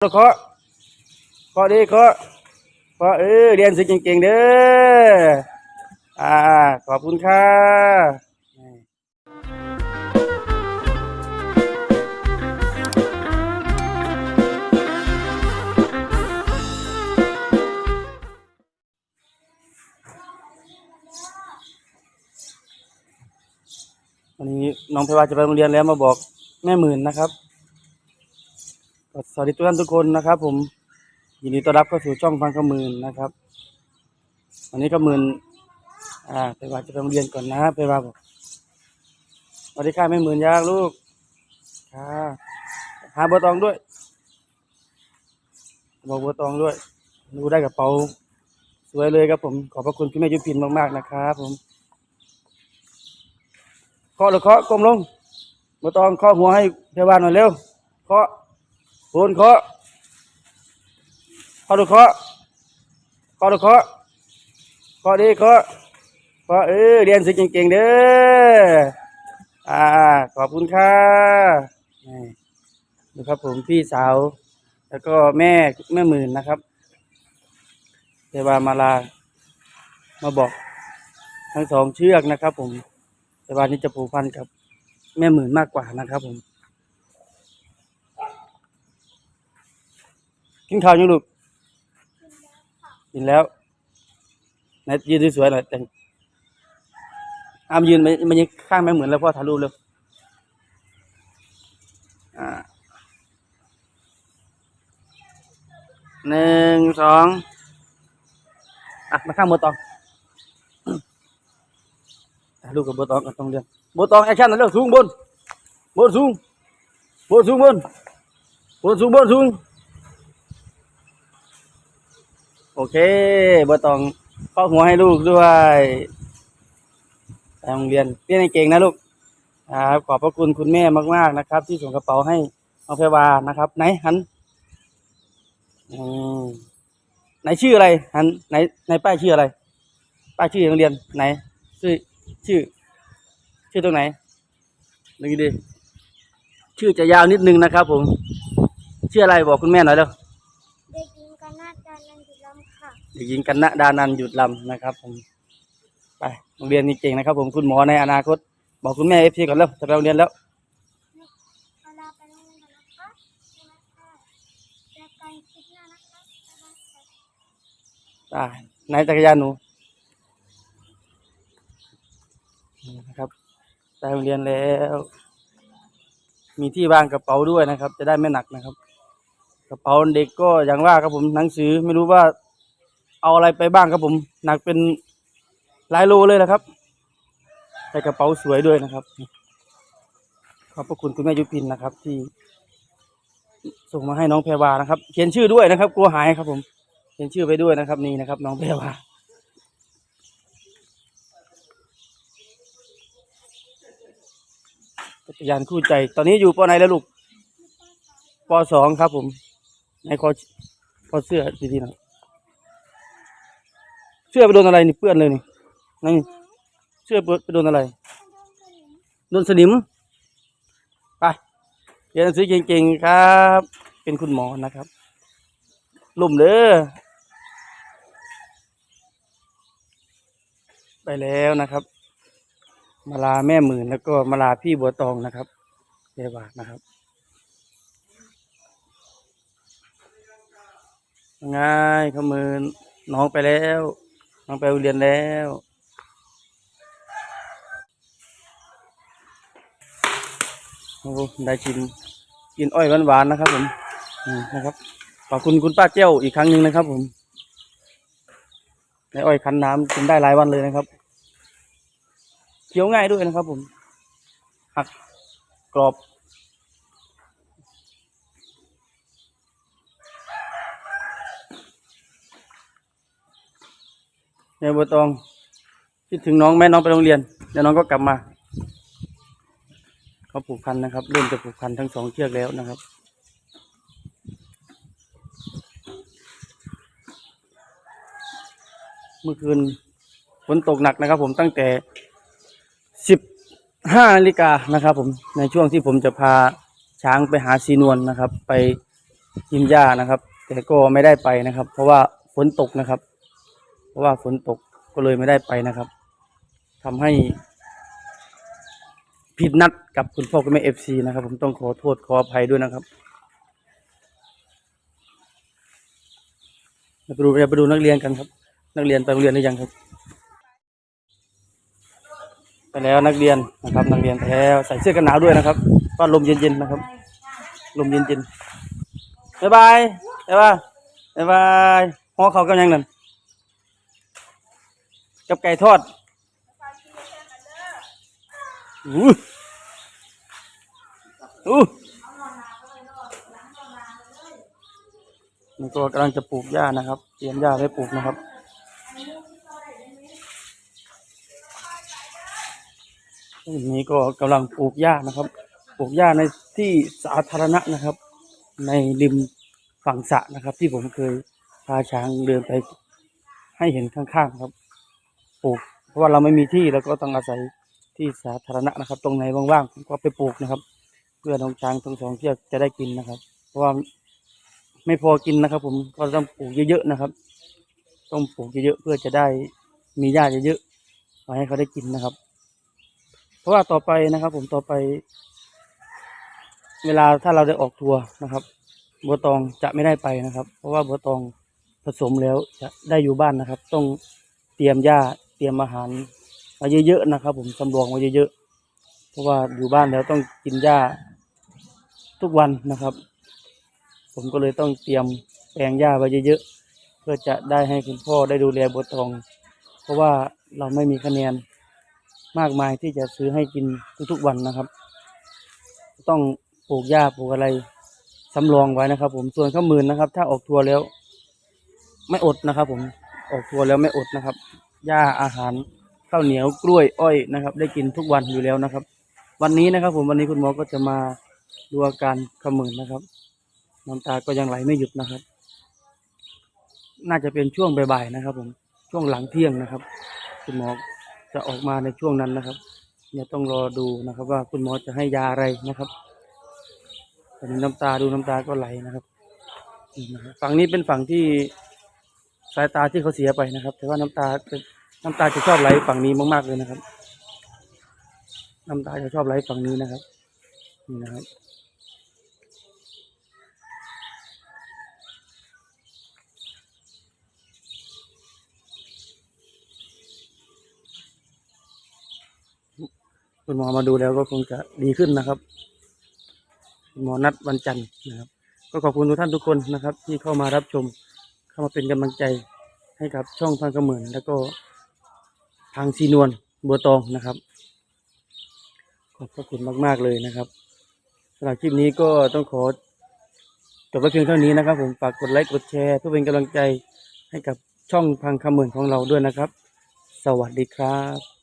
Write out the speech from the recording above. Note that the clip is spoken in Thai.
เคาะเคาะดีเคาะเคาะเออเรียนสิเก่งๆเด้ออ่า ขอบคุณค่ะวันนี้น้องเพวาจะไปโรงเรียนแล้วมาบอกแม่หมื่นนะครับ สวัสดีทุกท่านทุกคนนะครับ ผมยินดีต้อนรับเข้าสู่ช่องฟังขมื่นนะครับวันนี้ขมื่นอ่าไปว่าจะไปโรงเรียนก่อนนะไปว่าบอกสวัสดีค่ะแม่หมื่นยากลูกค่ะหาบัวตองด้วย บอกบัวตองด้วยดูได้กระเป๋าสวยเลยครับผมขอบพระคุณพี่แม่ยุพินมากๆนะครับผมเคาะหรือเคาะก้มลงบัวตองเคาะหัวให้เทวานหน่อยเร็วเคาะ โอนเคาะเคาะดูเคาะเคาะดูเคาะเคาะดีเคาะเคาะเออเรียนสิเก่งๆเด้ออ่า ขอบคุณค่ะนี่ครับผมพี่สาว แล้วก็แม่แม่หมื่นนะครับเทวามาลา มาบอก ทั้งสองเชือกนะครับ ผมเทวานี้จะผูกพันกับแม่หมื่นมากกว่านะครับผม กินข้าวยังลูกกินแล้วไหนยืนสวยๆหน่อยแต่งอามยืนมันมันยังข้างไม่เหมือนแล้วพ่อถ่ายรูปเร็วอ่าหนึ่งสองอะมาข้างโบตองถ่ายรูปกับโบตองกับตองเรียนโบตองแอคชั่นนะเร็วสูงบนบนสูงบนสูงบนบนสูงบนสูง โอเคบ่ต้องเข้าหัวให้ลูกด้วยไปโรงเรียนเรียนให้เก่งนะลูกครับขอบพระคุณคุณแม่มากๆนะครับ ที่ส่งกระเป๋าให้น้องเพรวานะครับ ไหนหันอืมไหนชื่ออะไรหันไหนไหนป้ายชื่ออะไร ป้ายชื่อโรงเรียนไหน ชื่อชื่อ ชื่อตรงไหนดูดิชื่อจะยาวนิดนึงนะครับ ผม ชื่ออะไรบอกคุณแม่หน่อยเร็ว ด็กหญิงกันณดานันหยุดลำนะครับผมไปโรงเรียนนี้เก่งนะครับ ผมคุณหมอในอนาคต บอกคุณแม่เอฟซีก่อนแล้วจะไปโรงเรียนแล้วเวลาไปโรงเรียนกันนะคะใช่ไหมคะเจอกันคลิปหน้านายจักรยานหนูนี่นะครับไปโรงเรียนแล้ว มีที่วางกระเป๋าด้วยนะครับ จะได้ไม่หนักนะครับ กระเป๋าเด็กก็อย่างว่าครับผมหนังสือไม่รู้ว่า เอาอะไรไปบ้างครับผม หนักเป็นหลายโลเลยนะครับใส่กระเป๋าสวยด้วยนะครับ ขอบพระคุณคุณแม่ยุพินนะครับ ที่ ส่งมาให้น้องแพรวานะครับ เขียนชื่อด้วยนะครับ กลัวหายครับ ผม เขียนชื่อไปด้วยนะครับนี่นะครับ น้องแพรวาจักรยานคู่ใจ ตอนนี้อยู่ปอไหนแล้วลูกปสองครับ ผมในคอคอเสื้อดีๆหนะ เสื้อไปโดนอะไรนี่เปื้อนเลยนี่นี่เสื้อไปโดนอะไรโดนสนิมไปเรียนหนังสือเก่งๆครับ เป็นคุณหมอนะครับลุ่มเด้อไปแล้วนะครับ มาลาแม่หมื่นแล้วก็มาลาพี่บัวตองนะครับเยาวานะครับง่ายขมืนน้องไปแล้ว น้องไปเรียนแล้วโอ้ได้ชิมกินอ้อยหวานๆนะครับ ผมนะครับขอบคุณคุณป้าเจ้าอีกครั้งหนึ่งนะครับ ผมในอ้อยคั้นน้ำกินได้หลายวันเลยนะครับเคี้ยวง่ายด้วยนะครับ ผมหักกรอบ เดี๋ยบัวตองคิดถึงน้องแม่น้องไปโรงเรียนเดี๋ยวน้องก็กลับมาเขาผูกพันนะครับ เริ่มจะผูกพันทั้งสองเชือกแล้วนะครับ เมื่อคืนฝนตกหนักนะครับ ผมตั้งแต่สิบห้านาฬิกานะครับ ผมในช่วงที่ผมจะพาช้างไปหาซีนวลนะครับ ไปกินหญ้านะครับ แต่ก็ไม่ได้ไปนะครับ เพราะว่าฝนตกนะครับ ราะว่าฝนตกก็เลยไม่ได้ไปนะครับทำให้ ผิดนัดกับคุณพ่อคุณแม่เอฟซีนะครับ ผมต้องขอโทษขออภัยด้วยนะครับเราไปดูเราไปดูนักเรียนกันครับ นักเรียนไปโรงเรียนหรือยังครับไปแล้วนักเรียนนะครับ นักเรียนไปแล้วใส่เสื้อกันหนาวด้วยนะครับก็ลมเย็นๆนะครับ ลมเย็นๆบ๊ายบายบ๊ายบายบ๊ายบายห่อเขาวกับหยังนั่น กับไก่ทอดอู้อู้นี่ก็กำลังจะปลูกหญ้านะครับ เตรียมหญ้าไว้ปลูกนะครับอันนี้ก็กำลังปลูกหญ้านะครับ ปลูกหญ้าในที่สาธารณะนะครับ ในริมฝั่งสระนะครับ ที่ผมเคยพาช้างเดินไปให้เห็นข้างๆครับ ปลูก เพราะว่าเราไม่มีที่เราก็ต้องอาศัยที่สาธารณะนะครับ ตรงไหนว่างๆผมก็ไปปลูกนะครับ เพื่อน้องช้างทั้งสองเชือกจะได้กินนะครับ เพราะว่าไม่พอกินนะครับ ผมก็ต้องปลูกเยอะๆนะครับ ต้องปลูกเยอะๆเพื่อจะได้มีหญ้าเยอะๆมาให้เขาได้กินนะครับ เพราะว่าต่อไปนะครับ ผมต่อไป เวลาถ้าเราได้ออกทัวร์นะครับบัวตองจะไม่ได้ไปนะครับ เพราะว่าบัวตองผสมแล้วจะได้อยู่บ้านนะครับ ต้องเตรียมหญ้า เตรียมอาหารมาเยอะๆนะครับ ผมสำรองมาเยอะๆเพราะว่าอยู่บ้านแล้วต้องกินหญ้าทุกวันนะครับ ผมก็เลยต้องเตรียมแปลงหญ้าไว้เยอะๆเพื่อจะได้ให้คุณพ่อได้ดูแลบัวตอง เพราะว่าเราไม่มีคะแนนมากมายที่จะซื้อให้กินทุกๆวันนะครับ ต้องปลูกหญ้าปลูกอะไรสำรองไว้นะครับ ผมส่วนข้าวมื่นนะครับ ถ้าออกทัวร์แล้ว ไม่อดนะครับ ผมออกทัวร์แล้วไม่อดนะครับ หญ้าอาหารข้าวเหนียวกล้วยอ้อยนะครับ ได้กินทุกวันอยู่แล้วนะครับ วันนี้นะครับ ผมวันนี้คุณหมอก็จะมาดูอาการขมืนนะครับน้ำตาก็ยังไหลไม่หยุดนะครับ น่าจะเป็นช่วงบ่ายๆนะครับ ผมช่วงหลังเที่ยงนะครับ คุณหมอจะออกมาในช่วงนั้นนะครับเนี่ยต้องรอดูนะครับ ว่าคุณหมอจะให้ยาอะไรนะครับตอนนี้น้ำตาดูน้ำตาก็ไหลนะครับฝั่งนี้เป็นฝั่งที่ สายตาที่เขาเสียไปนะครับ แต่ว่าน้ำตาจะน้ำตาจะชอบไหลฝั่งนี้มากๆเลยนะครับ น้ำตาจะชอบไหลฝั่งนี้นะครับนี่นะครับคุณหมอมาดูแล้วก็คงจะดีขึ้นนะครับหมอนัดวันจันทร์นะครับ ก็ขอบคุณทุกท่านทุกคนนะครับ ที่เข้ามารับชมามาเป็นกำลังใจให้กับช่องพังกระเหมือนแล้วก็ทางซีนวลบัวตองนะครับ ขอบพระคุณมาก ๆ เลยนะครับสำหรับคลิปนี้ก็ต้องขอจบไว้เพียงเท่านี้นะครับ ผมฝากกดไลค์กดแชร์ เพื่อเป็นกำลังใจให้กับช่องพังคำเหมือนของเราด้วยนะครับ สวัสดีครับ